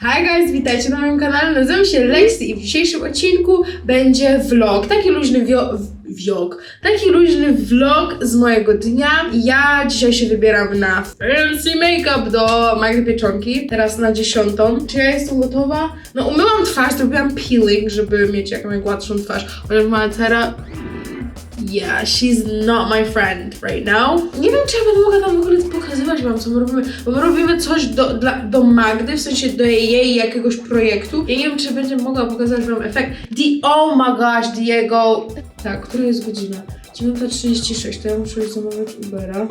Hi guys, witajcie na moim kanale, nazywam się Lexi i w dzisiejszym odcinku będzie vlog, taki luźny wio... Vlog, taki luźny vlog z mojego dnia. Ja dzisiaj się wybieram na fancy make-up do Magdy Pieczonki, teraz na dziesiątą. Czy ja jestem gotowa? No umyłam twarz, zrobiłam peeling, żeby mieć jak najgładszą twarz, chociaż moja cera Yeah, she's not my friend right now. Nie wiem, czy ja będę mogła tam w ogóle pokazywać wam, co my robimy, bo my robimy coś do, dla, do Magdy, w sensie do jej, jakiegoś projektu. Ja nie wiem, czy będzie mogła pokazać wam efekt. Di oh my gosh, Diego! Tak, która jest godzina? 9.36, to ja muszę zamawiać Ubera.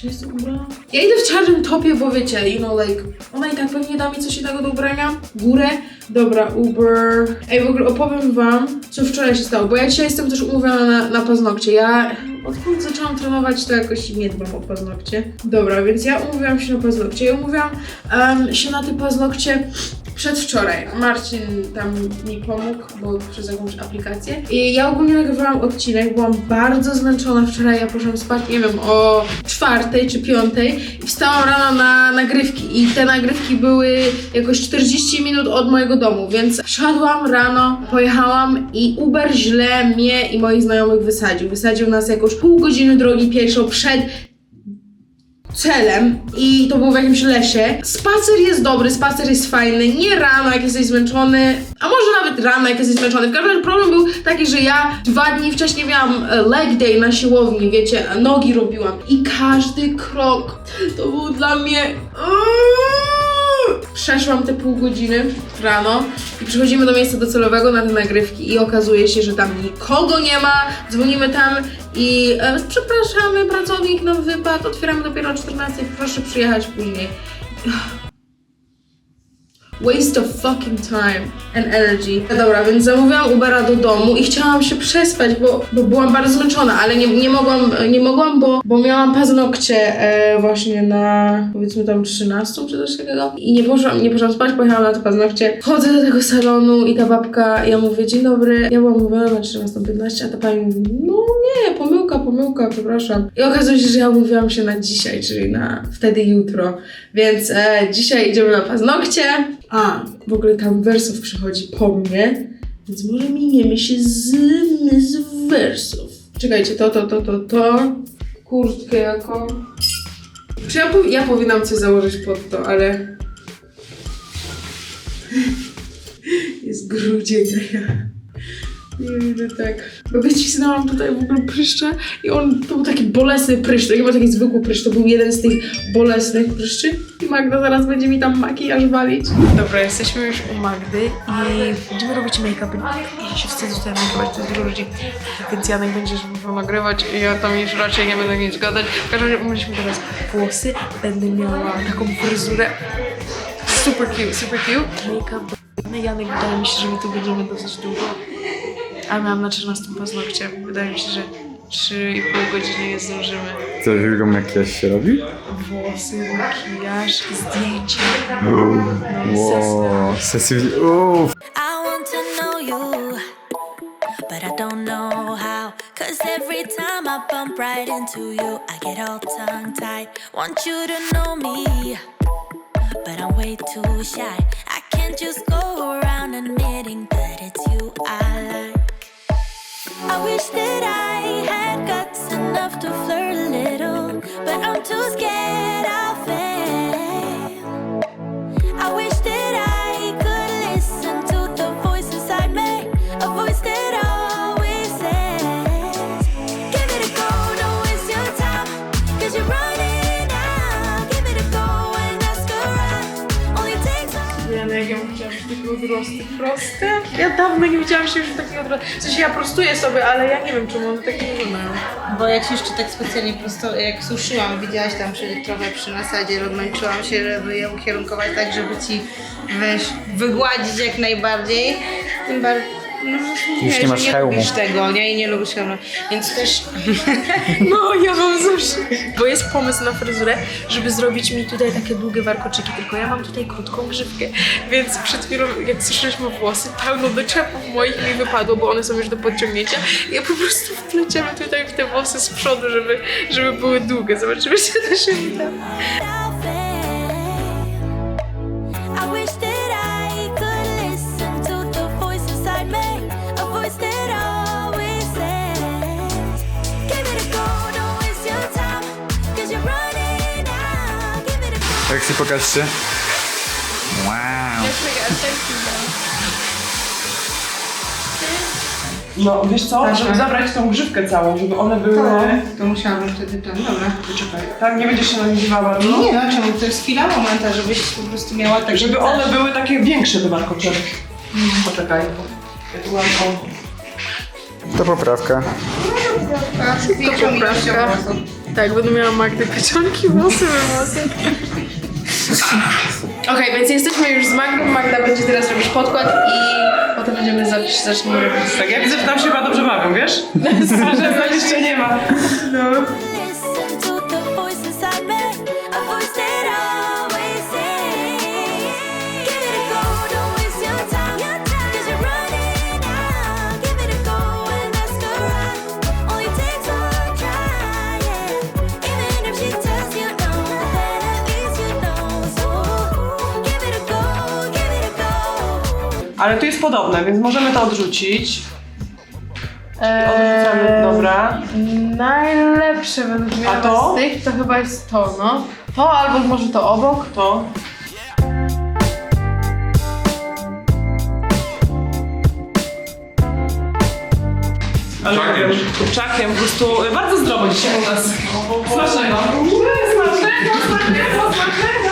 Czy jest Ubera? Ja idę w czarnym topie, bo wiecie, you know, like, ona i tak pewnie da mi coś innego do ubrania. Górę. Dobra, Uber. Ej, w ogóle opowiem wam, co wczoraj się stało, bo ja dzisiaj jestem też umówiona na, na paznokcie. Ja odkąd zaczęłam trenować, to jakoś nie dbam o paznokcie. Dobra, więc ja umówiłam się na paznokcie. Ja umówiłam em, się na te paznokcie przedwczoraj. Marcin tam mi pomógł, bo przez jakąś aplikację. I ja ogólnie nagrywałam odcinek, byłam bardzo zmęczona wczoraj, ja poszłam spać, nie wiem, o czwartej czy piątej i wstałam rano na nagrywki i te nagrywki były jakoś 40 minut od mojego domu, więc wsiadłam rano, pojechałam i Uber źle mnie i moich znajomych wysadził. Wysadził nas jakoś pół godziny drogi pieszo przed celem i to było w jakimś lesie. Spacer jest dobry, spacer jest fajny, nie rano jak jesteś zmęczony, a może nawet rano jak jesteś zmęczony. W każdym razie problem był taki, że ja dwa dni wcześniej miałam e, leg day na siłowni, wiecie, nogi robiłam i każdy krok to był dla mnie... Przeszłam te pół godziny rano i przychodzimy do miejsca docelowego na te nagrywki i okazuje się, że tam nikogo nie ma. Dzwonimy tam i e, przepraszamy, pracownik nam wypadł, otwieramy dopiero o 14, proszę przyjechać później. Waste of fucking time and energy. No dobra, więc zamówiłam Ubera do domu i chciałam się przespać, bo, bo byłam bardzo zmęczona, ale nie, nie mogłam, nie mogłam, bo, bo miałam paznokcie e, właśnie na powiedzmy tam 13 czy coś takiego i nie poszłam, nie poszłam spać, pojechałam na te paznokcie. Chodzę do tego salonu i ta babka, ja mówię, dzień dobry, ja byłam umówiona na 14.15, a ta pani mówi, no nie, pomyłka, pomyłka, przepraszam. I okazuje się, że ja umówiłam się na dzisiaj, czyli na wtedy jutro, więc e, dzisiaj idziemy na paznokcie. A, w ogóle tam wersów przychodzi po mnie, więc może miniemy się z, z wersów. Czekajcie, to, to, to, to, to. Kurtkę jaką. Czy ja, ja powinnam coś założyć pod to, ale... Jest grudzień, a ja... Nie widzę tak. Bo wycisnęłam tutaj w ogóle pryszcze i on, to był taki bolesny pryszcz, to nie był taki zwykły pryszcz, to był jeden z tych bolesnych pryszczy. I Magda zaraz będzie mi tam makijaż walić. Dobra, jesteśmy już u Magdy i będziemy robić make-up. Ja się wstydzę tutaj nagrywać, to jest dużo ludzi. Więc Janek będzie żeby nagrywać i ja tam już raczej nie będę nic gadać. W każdym razie umyliśmy teraz włosy, będę miała taką fryzurę. Super cute, super cute. Make-up do Janek wydaje mi się, że my tu będziemy dosyć długo. A miałam na 14 paznokcie. Wydaje mi się, że 3,5 godziny nie zdążymy. Co, Julio makijaż się robi? Włosy, makijaż, zdjęcia. Wow, sesji... Uff. I want to know you, but I don't know how. Cause every time I bump right into you, I get all tongue tied. Want you to know me, but I'm way too shy. I can't just go around admitting that it's you I like. I wish that I had chciałam już takie odrosty proste. Ja dawno nie widziałam się już takiego odrostu. W sensie ja prostuję sobie, ale ja nie wiem czemu one takie nie mają. Bo jak się jeszcze tak specjalnie prosto, jak suszyłam, widziałaś tam przy, trochę przy nasadzie, rozmęczyłam się, żeby je ukierunkować tak, żeby ci weź, wygładzić jak najbardziej. Tym bardziej. No, Już nie masz nie hełmu. lubisz tego, nie? I nie lubisz hełmu. Więc też No, ja mam zawsze. Bo jest pomysł na fryzurę, żeby zrobić mi tutaj takie długie warkoczyki, tylko ja mam tutaj krótką grzywkę. Więc przed chwilą, jak suszyliśmy włosy, pełno doczepów moich mi wypadło, bo one są już do podciągnięcia. I ja po prostu wpleciemy tutaj w te włosy z przodu, żeby, żeby były długie. Zobaczymy, czy to się uda. Lexi, pokażcie. Wow. No wiesz co, żeby zabrać tą grzywkę całą, żeby one były... To musiałabym wtedy ten, dobra. Poczekaj, tak? Nie będziesz się na nie dziwała, no? Nie no, czemu? To jest chwila momenta, żebyś po prostu miała tak, Żeby one były takie większe te warkocze. Poczekaj. Ja tu mam tą... To poprawka. To poprawka. Tak, będę miała Magdy pieczątki, włosy, włosy. Okej, więc jesteśmy już z Magdą. Magda będzie teraz robić podkład i potem będziemy zac- zaczniemy robić. Tak, ja widzę, że tam się chyba dobrze bawią, wiesz? Że jeszcze nie ma. No. Ale tu jest podobne, więc możemy to odrzucić. Eee, Odrzucamy, dobra. Najlepsze według mnie A to? z tych to chyba jest to, no. To albo może to obok. To. Czakiem. Czakiem, po prostu y, bardzo zdrowo dzisiaj u nas. Smacznego. Smacznego, smacznego, smacznego.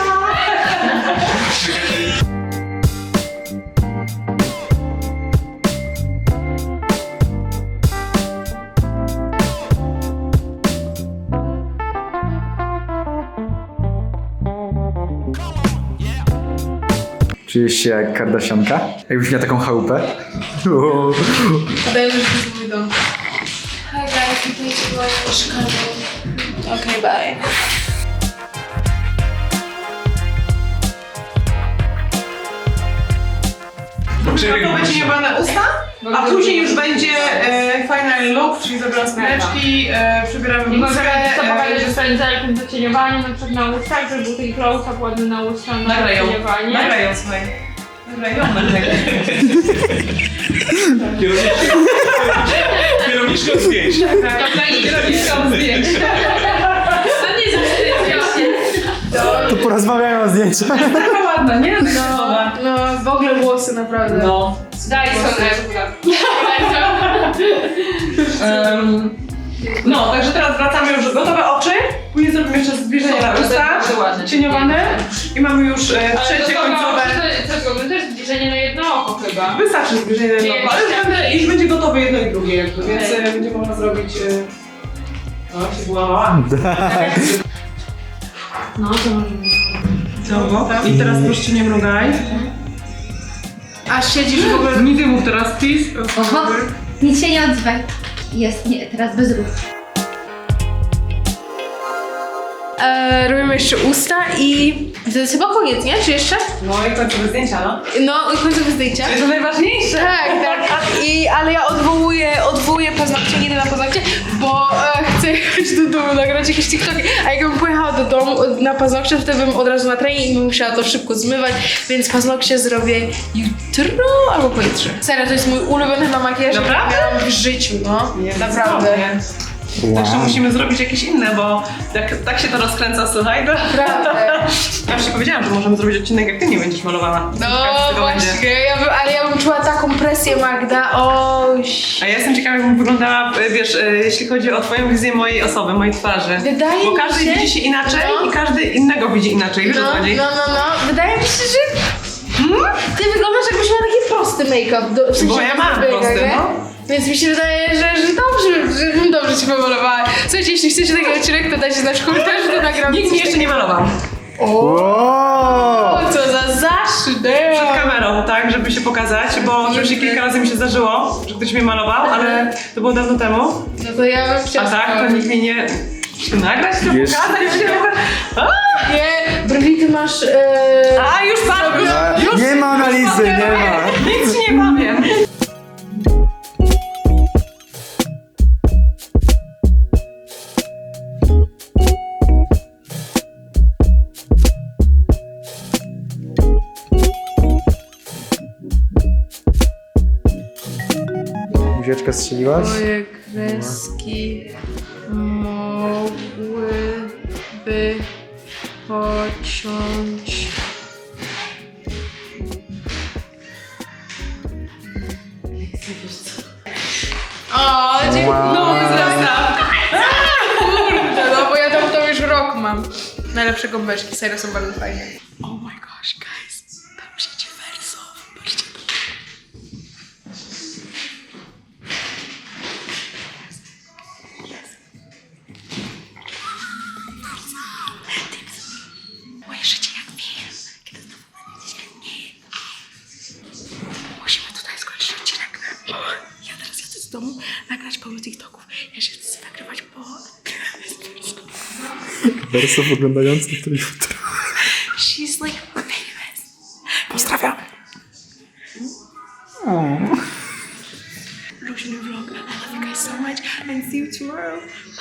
Czujesz się jak Kardasianka? Jakbyś miała taką chałupę? Wydaje mi się, że to jest mój dom. Hi guys, witajcie w moim mieszkaniu. Okej, bye. To będzie jebane usta, a później już będzie e, final look, czyli zabieram spineczki, e, przybieramy I możemy to pokazać, że e, spędzali tym zacieniowaniem na przykład na ustach, żeby był ten close-up ładny na usta na Nagrają, zacieniowanie. nagrają, słuchaj. Nagrają, nagrają. Kierowniczka zdjęć. Kierownicą zdjęć. To nie porozmawiają o zdjęciach. Taka ładna, nie? No, no, w ogóle włosy naprawdę. No. Dyson Em, no, także teraz wracamy już gotowe oczy. Później zrobimy jeszcze zbliżenie na usta, cieniowane. I mamy już e, trzecie końcowe. To też zbliżenie na jedno oko chyba. Wystarczy zbliżenie na jedno, ale już, będę, już będzie gotowe jedno i drugie jakby, więc e, będzie można zrobić... E, o, się złamała. No to może być. I teraz proszę nie mrugaj. Aż siedzisz w ogóle... Nie mów teraz, please. Oho, nic się nie odzywaj. Jest, nie, teraz bez ruchu. E, robimy jeszcze usta i to jest chyba koniec, nie? Czy jeszcze? No i końcowe zdjęcia, no. No, i końcowe zdjęcia. To jest najważniejsze. Tak, tak. I, ale ja odwołuję, odwołuję paznokcie, nie idę na paznokcie, bo e, chcę jechać do domu, nagrać jakieś TikToki. A jakbym pojechała do domu na paznokcie, wtedy bym od razu na trening i bym musiała to szybko zmywać, więc paznokcie zrobię jutro albo pojutrze. Serio, to jest mój ulubiony chyba makijaż, jaki Naprawdę? miałam w życiu, no. Nie, Naprawdę. Cudownie. Także musimy zrobić jakieś inne, bo jak tak się to rozkręca, słuchaj, to... Naprawdę. Ja już ci powiedziałam, że możemy zrobić odcinek, jak ty nie będziesz malowała. No właśnie, ja bym, ale ja bym czuła taką presję, Magda, oś. A ja jestem ciekawa, jakbym wyglądała, wiesz, e, jeśli chodzi o twoją wizję mojej osoby, mojej twarzy. Wydaje Bo mi każdy się- widzi się inaczej No. i każdy innego widzi inaczej, wiesz o No, no, no, no. Wydaje mi się, że ty wyglądasz jakbyś miał taki prosty make-up. Do, w sensie Bo ja mam prosty, no. Więc mi się wydaje, że, że dobrze, że bym dobrze cię pomalowała. Słuchajcie, jeśli chcecie taki odcinek, to dajcie znać w komentarzu, to nagram Nikt mnie jeszcze nie malował. O, co za zaszczyt! Przed kamerą, tak, żeby się pokazać, bo oczywiście kilka razy mi się zdarzyło, że ktoś mnie malował, ale to było dawno temu. No to ja bym A chciała... tak, to nikt mnie nie... Czy nagrać to Wiesz- pokazać? A, Nie, brwi ty masz... E... A, już pan, już, już Nie ma analizy, nie ma. Nic nie powiem. Buzieczkę strzeliłaś? Moje kreski mogłyby zacząć. O, dziękuję. Wow. zestaw. Kurde, no bo ja tam to już rok mam. Najlepsze gąbeczki, serio są bardzo fajne. Wersów oglądających to jutro. She's like famous. Pozdrawiam. Luźny vlog. I love you guys so much and see you tomorrow. Bye.